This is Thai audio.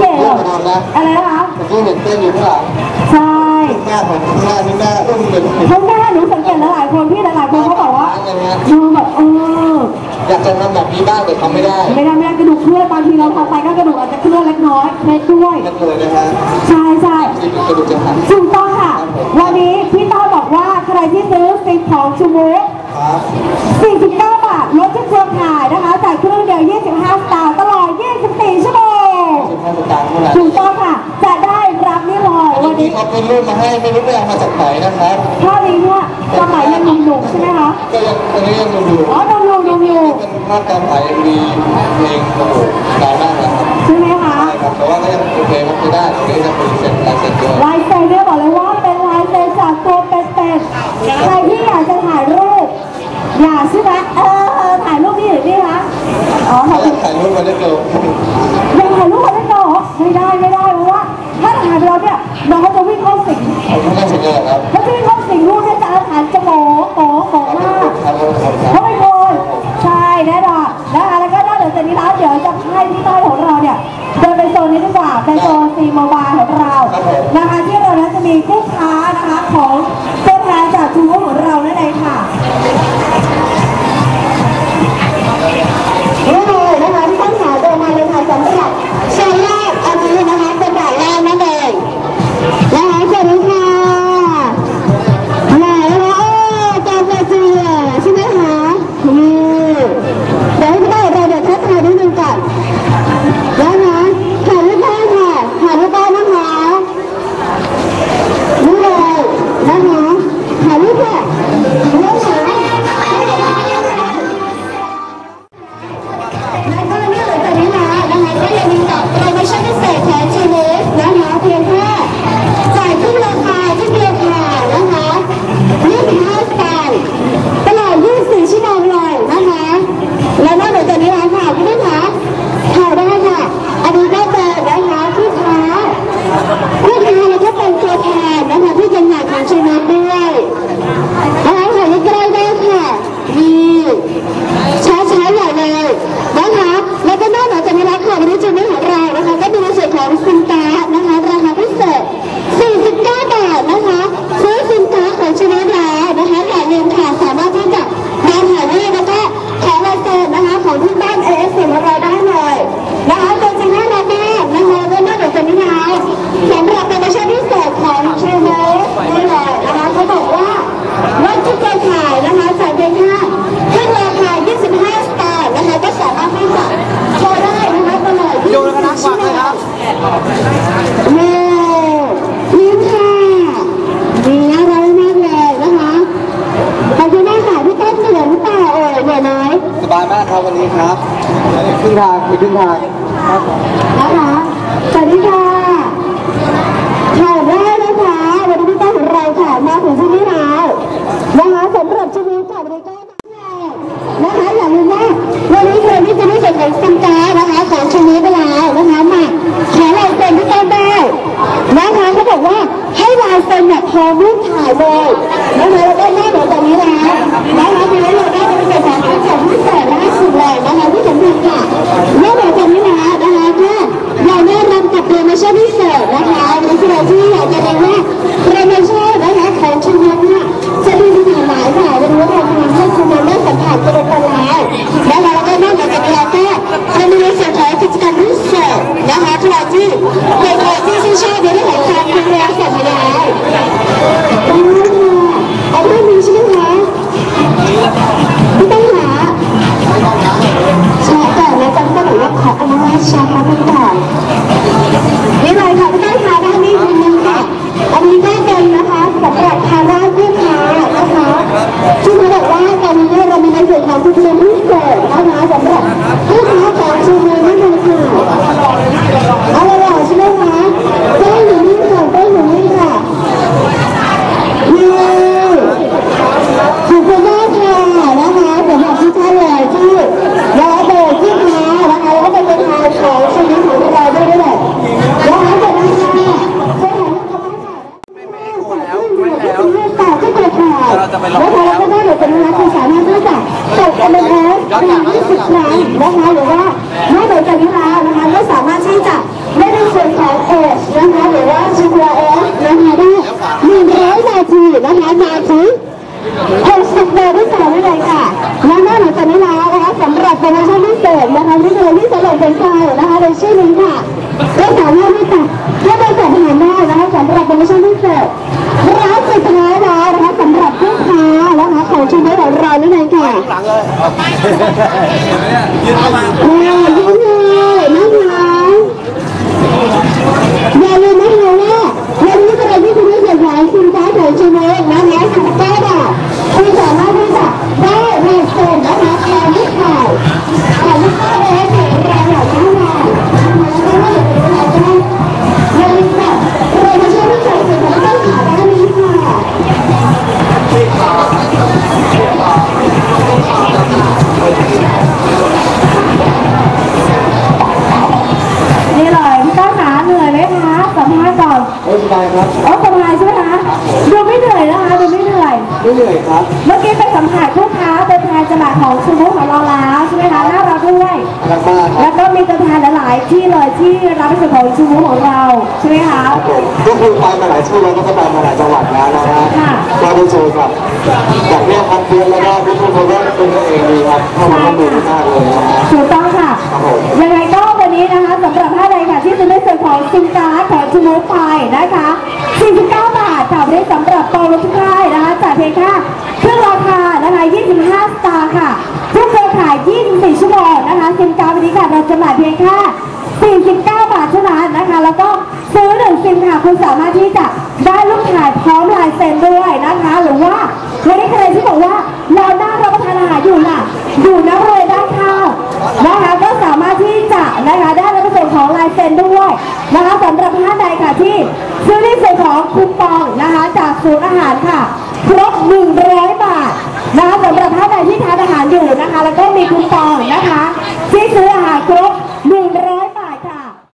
ก่อะอะไรนะคะเมื่กี้เห็นเต้นอยู่ข้างหลังใช่หน้าของหน้าหน้าต้นเหมือนเหมืนทั้งแม่หนูสังเกตหลายคนพี่หลายๆคนเขาบอกว่าดูแบบเอออยากจะทำแบบนี้บ้างแต่ทำไม่ได้ ไม่ได้ไม่ได้กระดูกเคลื่อนบางทีเราทำไปก็กระดูกอาจจะเคลื่อนเล็กน้อยเคล็ดด้วยกันเลยนะฮะใช่ใช่กระดูกจะหักถูกต้องค่ะ วันนี้พี่ต้อบอกว่าใครที่ซื้อสิบของชูมูสิบสิบเก้า รูปมาให้ไม่รู้ว่เอามาจากไหนนะครับพ่อเลี้เนี่ยสมัยยังหนุ่มใช่ไหมคะก็ยังตอนนี้ยังดูดูอ๋อดูดูดูอยู่เป็นภาพการถ่ายมีเพลงโอ้โหนานมากนะครับใช่ไหมคะใช่ครับแต่ว่าก็ยังโอเคมันไม่ได้ตรงนี้จะเป็นเซ็นลายเซ็นด้วยลายเซ็นเนี่ยบอกเลยว่าเป็นลายเซ็จากตัวเป็นๆใครที่อยากจะถ่ายรูปอยากใช่ไหมเออถ่ายรูปนี่หรือนี่คะอ๋อถ่ายรูปมาได้เกิบ Chúng ta. งทางอีกครึ่งทาง นะคะสวัสดีค่ะ นอะไรว่าเราไม่ชอบนะคะของชีวิตเนี่ยจะมีดีหลายแาบเป็นว่าเราทำให้คุณมาได้สัมผัสกันไปแล้วและเราก็นอกจากนี้แล้ก็จะมีในส่วนของกิจกรรมที่เสริมนะคะใครที่ใครที่ชื่นชอบด้เรื่างของการดูแลสัตว์แล้วเอาไม่มใช่ไหมคะไม่ต้องหาใช่แต่ในการก็บอกว่าขออนุญาตช้ค่ะ ประมาณ20 ครั้งนะคะหรือว่าไม่เหมือนกันนี้แล้วนะคะไม่สามารถที่จะไม่ได้ใส่วนของเอชนะคะหรือว่าชิวเอสนะคะได้100นาทีนะคะนาที60นาทีสามวินา ของชุมชนของเรานั่นเองค่ะหลังเลยว้าวยิ่งเลยนะคะอย่าลืมนะคะว่าวันนี้เป็นวันที่คุณผู้ชมขายสินค้าของชูเมกนะคะ เหนื่อยครับ เมื่อกี้ไปสัมผัสลูกค้าเป็นแทนจำหน่ายของชูมูของเราแล้วใช่ไหมคะน่ารักด้วย รักมากคแล้รับวก็มีตัวแทนหลาย ๆ ที่เลยที่รับในส่วนของชูมูของเราใช่ไหมคะ ครับผมก็คือไปมาหลายที่แล้วก็ไปมาหลายจังหวัดแล้วนะฮะค่ะ ก็ได้เจอกับจากแม่พันธุ์เพื่อนแล้วก็ทุกคนเขาก็เป็นตัวเองดีครับเข้ามาร่วมมือมากเลยนะฮะ ถูกต้องค่ะ ครับผม ยังไงก็วันนี้นะคะสำหรับท่านใดค่ะที่จะได้ส่วนของซิมการ์ดของชูมูไปนะคะ 49 บาทค่ะวันนี้สำหรับโปรทุกท่ายนะคะจ่าย เพียงแค่เครื่องราคานะคะ 25 สตางค์ค่ะทุกเครือข่าย 24 ชั่วโมงนะคะซิมการวันนี้ค่ะเราจำหน่ายเพียงแค่ 49 บาทเท่านั้นนะคะ แล้วก็ซื้อหนึ่งซิมค่ะคุณสามารถที่จะได้ลูกถ่ายพร้อมลายเซ็นด้วยนะคะ หรือว่าวันนี้ใครที่บอกว่าเรานั่งรับประทานอาหารอยู่น่ะอยู่น้ำเลยด้านข้างนะคะก็สามารถที่จะนะคะได้รับประโยชน์ของลายเซ็นด้วยนะคะสำหรับท่านใดค่ะที่ซื้อในส่วนของคูปองนะคะ ศูนย์อาหารค่ะ ครบ100 บาทนะคะสำหรับท่านใดที่ทานอาหารอยู่นะคะ แล้วก็มีคูปองนะคะที่ซื้ออาหารครบ